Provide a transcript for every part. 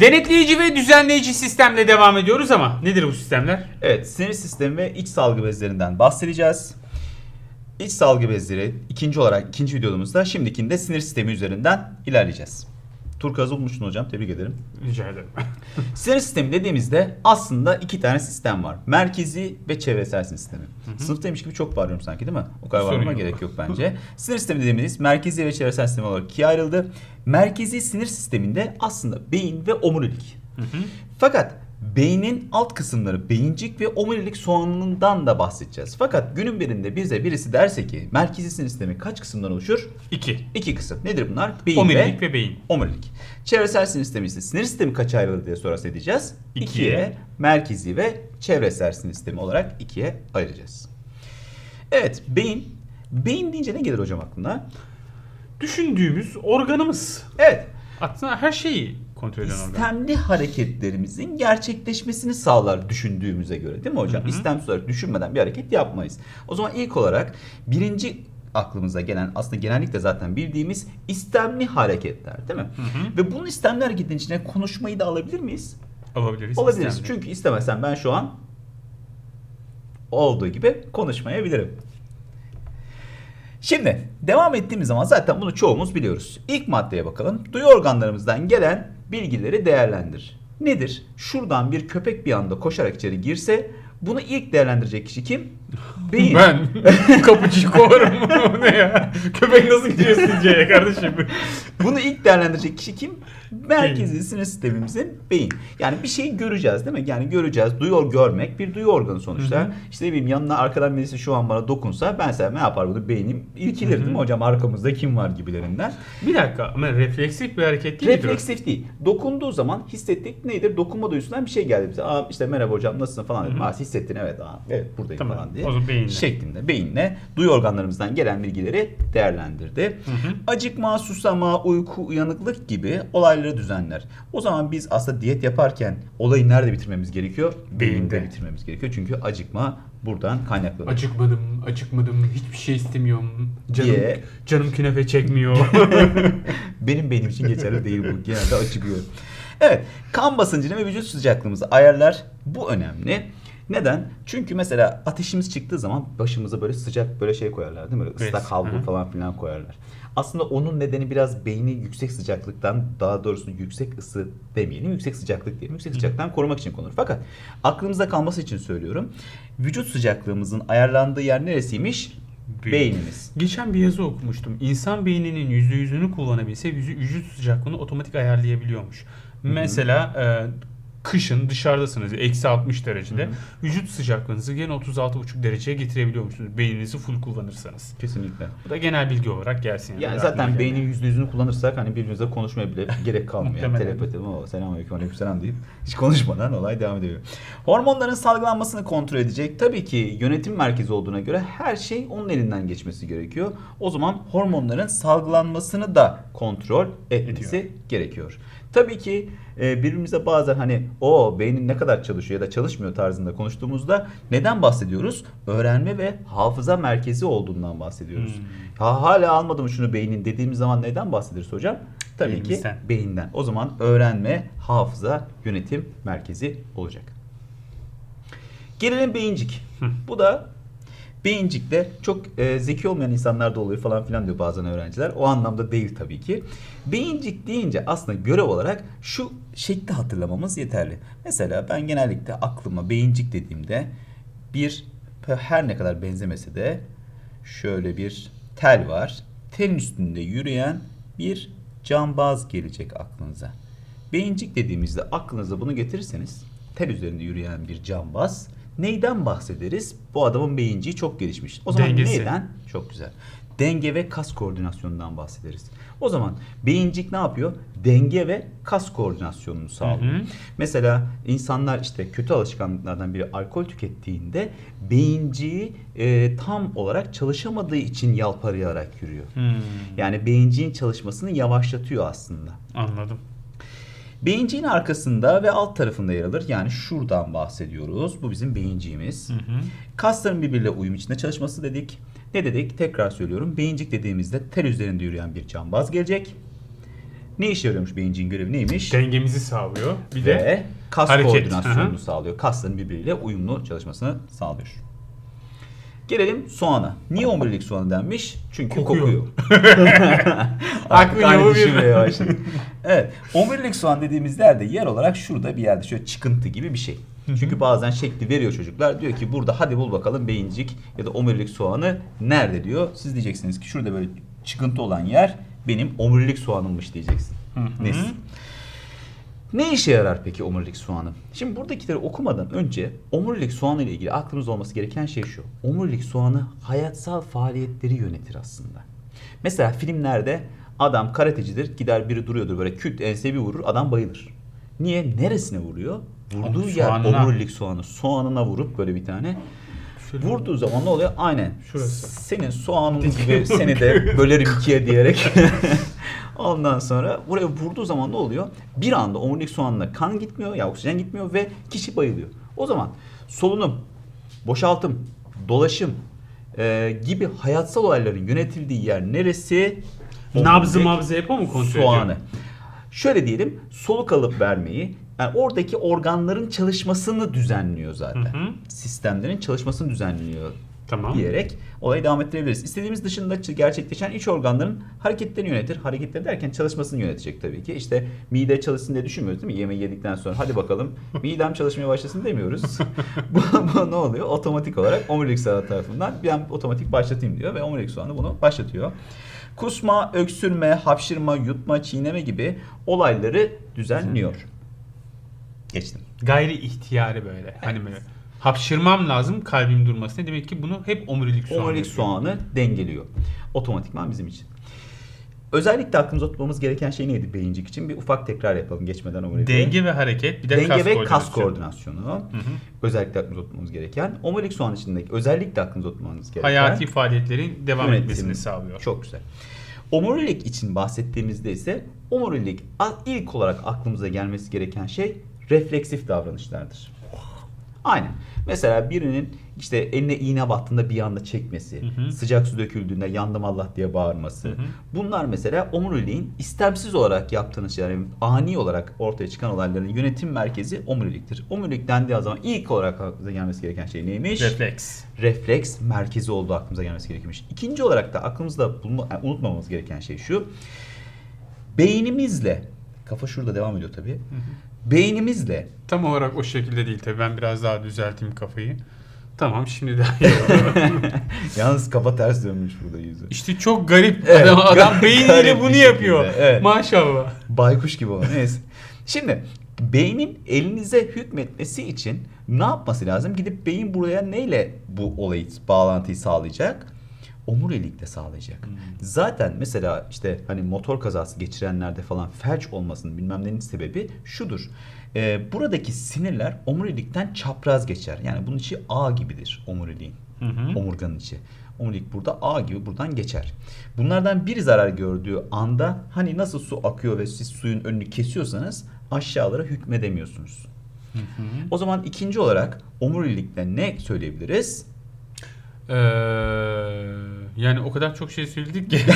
Denetleyici ve düzenleyici sistemle devam ediyoruz ama nedir bu sistemler? Evet, sinir sistemi ve iç salgı bezlerinden bahsedeceğiz. İç salgı bezleri ikinci olarak ikinci videomuzda şimdikinde sinir sistemi üzerinden ilerleyeceğiz. Turkuaz'ı bulmuştun hocam. Tebrik ederim. Rica ederim. Sinir sistemi dediğimizde aslında iki tane sistem var. Merkezi ve çevresel sinir sistemi. Sınıftaymış gibi çok bağırıyorum sanki değil mi? O kadar bağırmama gerek yok bence. sinir sistemi dediğimiz merkezi ve çevresel sistem olarak ikiye ayrıldı. Merkezi sinir sisteminde aslında beyin ve omurilik. Fakat beynin alt kısımları beyincik ve omurilik soğanından da bahsedeceğiz. Fakat günün birinde bize birisi derse ki merkezi sinir sistemi kaç kısımdan oluşur? İki. İki kısım. Nedir bunlar? Beyin Omurilik ve ve beyin. omurilik. Çevresel sinir sistemi ise sinir sistemi kaça ayrılır diye sorarsa edeceğiz. İkiye. İkiye merkezi ve çevresel sinir sistemi olarak ikiye ayıracağız. Evet beyin. Beyin deyince ne gelir hocam aklına? Düşündüğümüz organımız. Evet. Aslında her şeyi kontrol eden organ. İstemli hareketlerimizin gerçekleşmesini sağlar düşündüğümüze göre değil mi hocam? Hı hı. İstemsiz olarak düşünmeden bir hareket yapmayız. O zaman ilk olarak birinci aklımıza gelen aslında genellikle zaten bildiğimiz istemli hareketler değil mi? Hı hı. Ve bunun istemli hareketin içine konuşmayı da alabilir miyiz? Alabiliriz. Olabiliriz. istemli. Çünkü istemesen ben şu an olduğu gibi konuşmayabilirim. Şimdi devam ettiğimiz zaman zaten bunu çoğumuz biliyoruz. İlk maddeye bakalım. Duyu organlarımızdan gelen bilgileri değerlendir. Nedir? Şuradan bir köpek bir anda koşarak içeri girse bunu ilk değerlendirecek kişi kim? Beyin. Ben kapıcıyı kovarım. Ne ya? Köpek nasıl gidiyor sizce kardeşim? Bunu ilk değerlendirecek kişi kim? Merkezi Beyin. sinir sistemimizin beyin. Yani bir şeyi göreceğiz değil mi? Yani göreceğiz. Duyuyor görmek bir duyu organı sonuçta. Hı hı. İşte ne bileyim yanına arkadan birisi şu an bana dokunsa ben sana ne yapar bunu beynim hı. değil mi hocam arkamızda kim var gibilerinden. Bir dakika ama refleksif bir hareket değil? Refleksif değil. Dokunduğu zaman hissettik nedir? Dokunma duyusundan bir şey geldi bize. Aa işte merhaba hocam nasılsın falan dedim. Aa hissettin evet aa, evet buradayım Tamam. falan diye. O zaman beyinle. Şeklinde beyinle duyu organlarımızdan gelen bilgileri değerlendirdi. Hı hı. Acıkma, susama, uyku, uyanıklık gibi olayları düzenler. O zaman biz aslında diyet yaparken olayı nerede bitirmemiz gerekiyor? Beyinde Beyinde. bitirmemiz gerekiyor. Çünkü acıkma buradan kaynaklanıyor. Acıkmadım, acıkmadım, hiçbir şey istemiyorum. Canım, Diye. canım künefe çekmiyor. Benim benim için geçerli değil bu. Genelde acıkıyor. Evet, kan basıncını ve vücut sıcaklığımızı ayarlar. Bu önemli. Neden? Çünkü mesela ateşimiz çıktığı zaman başımıza böyle sıcak böyle şey koyarlar değil mi? Böyle Evet. Islak havlu Hı hı. falan filan koyarlar. Aslında onun nedeni biraz beyni yüksek sıcaklıktan daha doğrusu yüksek ısı demeyelim yüksek sıcaklık diyelim. Yüksek sıcaklıktan korumak için konulur. Fakat aklımızda kalması için söylüyorum. Vücut sıcaklığımızın ayarlandığı yer neresiymiş? Beynimiz. Geçen bir yazı okumuştum. İnsan beyninin %100'ünü kullanabilse yüzü- vücut sıcaklığını otomatik ayarlayabiliyormuş. Mesela e, kışın dışarıdasınız eksi 60 derecede. Hı hı. Vücut sıcaklığınızı gene 36,5 dereceye getirebiliyormuşsunuz. Beyninizi full kullanırsanız. Kesinlikle. Bu da genel bilgi olarak gelsin. Yani Böyle zaten beynin yüzde yüzünü kullanırsak hani birbirimizle konuşmaya bile gerek kalmıyor. yani telepati o selamünaleyküm aleykümselam deyip hiç konuşmadan olay devam ediyor. Hormonların salgılanmasını kontrol edecek. Tabii ki yönetim merkezi olduğuna göre her şey onun elinden geçmesi gerekiyor. O zaman hormonların salgılanmasını da kontrol etmesi gerekiyor. Tabii ki e, birbirimize bazen hani o beynin ne kadar çalışıyor ya da çalışmıyor tarzında konuştuğumuzda neden bahsediyoruz? Öğrenme ve hafıza merkezi olduğundan bahsediyoruz. Hmm. Ha, hala almadım şunu beynin dediğimiz zaman neden bahsederiz hocam? Tabii Beynimizden. ki beyinden. O zaman öğrenme, hafıza, yönetim merkezi olacak. Gelelim beyincik. Bu da beyincikte çok e, zeki olmayan insanlar da oluyor falan filan diyor bazen öğrenciler. O anlamda değil tabii ki. Beyincik deyince aslında görev olarak şu şekli hatırlamamız yeterli. Mesela ben genellikle aklıma beyincik dediğimde bir her ne kadar benzemese de şöyle bir tel var. Telin üstünde yürüyen bir cambaz gelecek aklınıza. Beyincik dediğimizde aklınıza bunu getirirseniz tel üzerinde yürüyen bir cambaz neyden bahsederiz? Bu adamın beyinciği çok gelişmiş. O zaman Dengesi. neyden? Çok güzel. Denge ve kas koordinasyonundan bahsederiz. O zaman beyincik ne yapıyor? Denge ve kas koordinasyonunu sağlıyor. Hı hı. Mesela insanlar işte kötü alışkanlıklardan biri alkol tükettiğinde beyinciği e, tam olarak çalışamadığı için yalpalayarak yürüyor. Hmm, Yani beyinciğin çalışmasını yavaşlatıyor aslında. anladım. Beyinciğin arkasında ve alt tarafında yer alır. Yani şuradan bahsediyoruz. Bu bizim beyinciğimiz. Hı hı. Kasların birbiriyle uyum içinde çalışması dedik. Ne dedik? Tekrar söylüyorum. Beyincik dediğimizde tel üzerinde yürüyen bir cambaz gelecek. Ne işe yarıyormuş beyinciğin görevi neymiş? Dengemizi sağlıyor. Bir de Ve kas hareket. koordinasyonunu Hı hı. sağlıyor. Kasların birbiriyle uyumlu çalışmasını sağlıyor. Gelelim soğana. Niye omurilik soğanı denmiş? Çünkü Kokuyor. kokuyor. Aklın yolu düşünmeye evet. Omurilik soğan dediğimiz yerde yer olarak şurada bir yerde şöyle çıkıntı gibi bir şey. Çünkü bazen şekli veriyor çocuklar. Diyor ki burada hadi bul bakalım beyincik ya da omurilik soğanı nerede diyor. Siz diyeceksiniz ki şurada böyle çıkıntı olan yer benim omurilik soğanımmış diyeceksin. Nesi? Ne işe yarar peki omurilik soğanı? Şimdi buradakileri okumadan önce omurilik soğanı ile ilgili aklımızda olması gereken şey şu. Omurilik soğanı hayatsal faaliyetleri yönetir aslında. Mesela filmlerde adam karatecidir gider biri duruyordur böyle küt ense bir vurur adam bayılır. Niye? Neresine vuruyor? Vurduğu Oğlum, yer soğanına. omurilik soğanı. Soğanına vurup böyle bir tane. Şöyle- Vurduğu zaman ne oluyor? Aynen. Şurası. Senin soğanın gibi seni de bölerim ikiye diyerek. Ondan sonra buraya vurduğu zaman ne oluyor? Bir anda omurilik soğanına kan gitmiyor ya oksijen gitmiyor ve kişi bayılıyor. O zaman solunum, boşaltım, dolaşım e, gibi hayatsal olayların yönetildiği yer neresi? Nabzı mabzı hep o mu kontrol soğanı. ediyor? Şöyle diyelim soluk alıp vermeyi yani oradaki organların çalışmasını düzenliyor zaten. Hı hı. Sistemlerin çalışmasını düzenliyor Tamam. diyerek olayı devam ettirebiliriz. İstediğimiz dışında gerçekleşen iç organların hareketlerini yönetir. Hareketleri derken çalışmasını yönetecek tabii ki. İşte mide çalışsın diye düşünmüyoruz değil mi? Yemeği yedikten sonra hadi bakalım midem çalışmaya başlasın demiyoruz. bu, bu ne oluyor? Otomatik olarak omurilik soğanı tarafından ben otomatik başlatayım diyor ve omurilik soğanı bunu başlatıyor. Kusma, öksürme, hapşırma, yutma, çiğneme gibi olayları düzenliyor. Geçtim. Gayri ihtiyari böyle. Hani böyle hapşırmam lazım kalbim durmasına. Demek ki bunu hep omurilik soğanı. Omurilik soğanı dengeliyor. Otomatikman bizim için. Özellikle aklımıza tutmamız gereken şey neydi beyincik için? Bir ufak tekrar yapalım geçmeden omuriliğe. Denge ve hareket bir de Denge kas ve kas koordinasyonu. Hı hı. Özellikle aklımıza tutmamız gereken. Omurilik soğan içindeki özellikle aklımıza tutmamız gereken. Hayati faaliyetlerin devam etmesini sağlıyor. Çok güzel. Omurilik için bahsettiğimizde ise omurilik ilk olarak aklımıza gelmesi gereken şey refleksif davranışlardır. Aynen. Mesela birinin işte eline iğne battığında bir anda çekmesi, Hı hı. sıcak su döküldüğünde yandım Allah diye bağırması. Hı hı. Bunlar mesela omuriliğin istemsiz olarak yaptığınız yani ani olarak ortaya çıkan olayların yönetim merkezi omuriliktir. Omurilik dendiği zaman ilk olarak aklımıza gelmesi gereken şey neymiş? Refleks. refleks merkezi olduğu aklımıza gelmesi gerekiyormuş. İkinci olarak da aklımızda bulma, yani unutmamamız gereken şey şu. Beynimizle, kafa şurada devam ediyor tabii. Beynimizle Tam olarak o şekilde değil tabii. Ben biraz daha düzelteyim kafayı. Tamam şimdi daha iyi. Yalnız kafa ters dönmüş burada yüzü. İşte çok garip. Evet, adam, adam beyniyle bunu yapıyor. evet. Maşallah. Baykuş gibi olan. Neyse. Şimdi beynin elinize hükmetmesi için ne yapması lazım? Gidip beyin buraya neyle bu olayı, bağlantıyı sağlayacak? Omurilikle sağlayacak. Hmm. Zaten mesela işte hani motor kazası geçirenlerde falan felç olmasının bilmem nenin sebebi şudur. Ee, buradaki sinirler omurilikten çapraz geçer. Yani bunun içi ağ gibidir omuriliğin. Hı hı. Omurganın içi. Omurilik burada ağ gibi buradan geçer. Bunlardan bir zarar gördüğü anda hani nasıl su akıyor ve siz suyun önünü kesiyorsanız aşağılara hükmedemiyorsunuz. Hı hı. O zaman ikinci olarak omurilikle ne söyleyebiliriz? Ee, yani o kadar çok şey söyledik ki.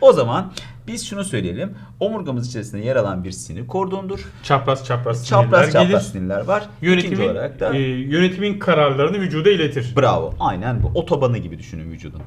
O zaman biz şunu söyleyelim. Omurgamız içerisinde yer alan bir sinir kordondur. çapraz çapraz sinirler Çapraz çapraz gelir. sinirler var. İkinci Yönetimin, olarak da e, yönetimin kararlarını vücuda iletir. bravo. Aynen bu. Otobanı gibi düşünün vücudun.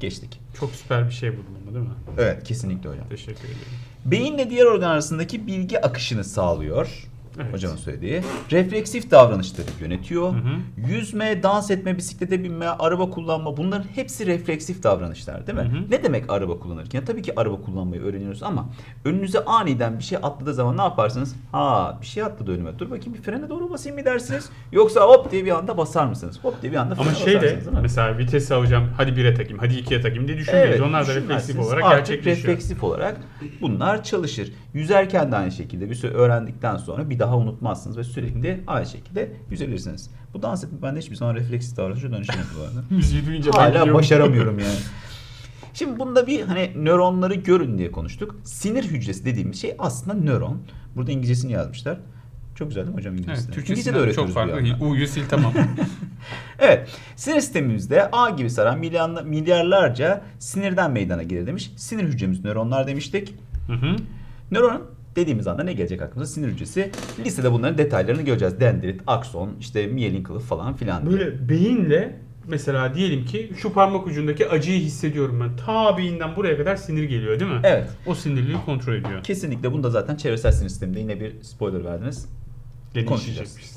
Geçtik. Çok süper bir şey buldum ama değil mi? Evet kesinlikle hocam. Teşekkür ederim. Beyinle diğer organ arasındaki bilgi akışını sağlıyor. Evet. Hocamın söylediği. Refleksif davranışları yönetiyor. Hı hı. Yüzme, dans etme, bisiklete binme, araba kullanma bunların hepsi refleksif davranışlar değil mi? Hı hı. Ne demek araba kullanırken? Tabii ki araba kullanmayı öğreniyoruz ama önünüze aniden bir şey atladığı zaman ne yaparsınız? Ha bir şey atladı önüme. Dur bakayım bir frene doğru basayım mı dersiniz? Yoksa hop diye bir anda basar mısınız? Hop diye bir anda Ama şey de mesela vitesi alacağım hadi 1'e takayım hadi 2'ye takayım diye düşünmeyiz. Onlar da refleksif olarak Artık gerçekleşiyor. refleksif olarak bunlar çalışır. Yüzerken de aynı şekilde bir süre öğrendikten sonra bir daha unutmazsınız ve sürekli aynı şekilde yüzebilirsiniz. Bu dans etme bende hiçbir zaman refleksif davranışa dönüşemedi bu arada. Müziği duyunca Hala başaramıyorum yani. Şimdi bunda bir hani nöronları görün diye konuştuk. Sinir hücresi dediğimiz şey aslında nöron. Burada İngilizcesini yazmışlar. Çok güzel değil mi hocam Evet, İngilizcesini? İngilizce de öğretiyoruz çok farklı. U'yu sil tamam. Evet. Sinir sistemimizde ağ gibi saran milyarla- milyarlarca sinirden meydana gelir demiş. Sinir hücremiz nöronlar demiştik. Hı hı. Nöron dediğimiz anda ne gelecek aklımıza? Sinir hücresi. Listede bunların detaylarını göreceğiz. Dendrit, akson, işte miyelin kılıf falan filan. diye. Böyle beyinle mesela diyelim ki şu parmak ucundaki acıyı hissediyorum ben. Ta beyinden buraya kadar sinir geliyor değil mi? Evet. O sinirliği kontrol ediyor. Kesinlikle bunda zaten çevresel sinir sisteminde yine bir spoiler verdiniz. Konuşacağız.